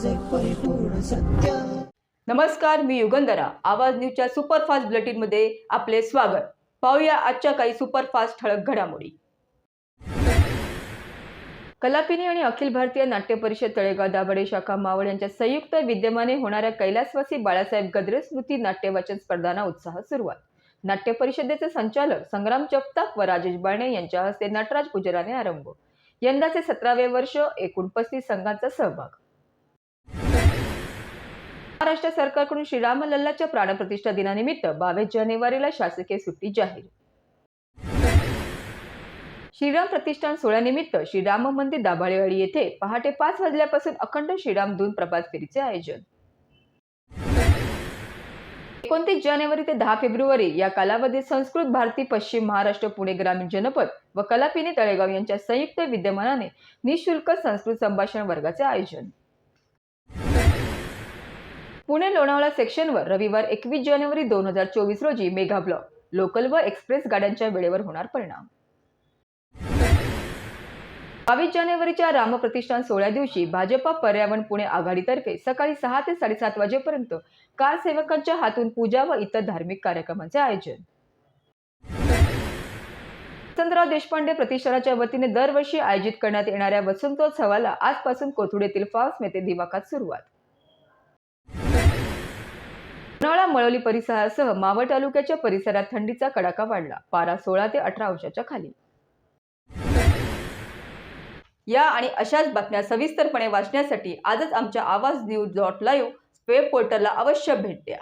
माझे परिपूर्ण सत्य. नमस्कार मी युगंधरा. आवाज न्यूजच्या सुपरफास्ट बुलेटिनमध्ये आपले स्वागत. पाहूया आजच्या काही सुपरफास्ट ठळक घडामोडी. कलापिनी आणि अखिल भारतीय नाट्य परिषद तळेगाव दाभाडे शाखा मावळ यांच्या संयुक्त विद्यमाने होणाऱ्या कैलासवासी बाळासाहेब गद्रे स्मृती नाट्यवाचन स्पर्धांना उत्साह सुरुवात. नाट्य परिषदेचे संचालक संग्राम जगताप व राजेश बाणे यांच्या हस्ते नटराज पुजाराने आरंभ. यंदाचे सतरावे वर्ष एकूण पस्तीस संघांचा सहभाग. महाराष्ट्र सरकारकडून श्रीराम लल्लाच्या प्राणप्रतिष्ठा दिनानिमित्त बावीस जानेवारीला शासकीय सुट्टी जाहीर. श्रीराम प्रतिष्ठान सोहळ्यानिमित्त श्रीराम मंदिर दाभाळेवाडी येथे पहाटे पाच वाजल्यापासून अखंड श्रीराम धून प्रभात फेरीचे आयोजन. एकोणतीस जानेवारी ते दहा फेब्रुवारी या कालावधीत संस्कृत भारती पश्चिम महाराष्ट्र पुणे ग्रामीण जनपद व कलापिनी तळेगाव यांच्या संयुक्त विद्यमानाने निशुल्क संस्कृत संभाषण वर्गाचे आयोजन. पुणे लोणावळा सेक्शनवर रविवार एकवीस जानेवारी दोन हजार चोवीस रोजी मेगा ब्लॉक. लोकल व एक्सप्रेस गाड्यांच्या वेळेवर होणार परिणाम. बावीस जानेवारीच्या रामप्रतिष्ठान सोहळ्या दिवशी भाजपा पर्यावरण पुणे आघाडीतर्फे सकाळी सहा ते साडेसात वाजेपर्यंत कार सेवकांच्या हातून पूजा व इतर धार्मिक कार्यक्रमांचे आयोजन. वसंतराव देशपांडे प्रतिष्ठानाच्या वतीने दरवर्षी आयोजित करण्यात येणाऱ्या वसंतोत्सवाला आजपासून कोथुडेतील फाऊस मेते दिवाकात सुरुवात. मळवली परिसरासह मावळ तालुक्याच्या परिसरात थंडीचा कडाका वाढला. पारा सोळा ते अठरा अंशाच्या खाली. या आणि अशाच बातम्या सविस्तरपणे वाचण्यासाठी आजच आमच्या आवाज न्यूज डॉट लाईव्ह वेब पोर्टलला अवश्य भेट द्या.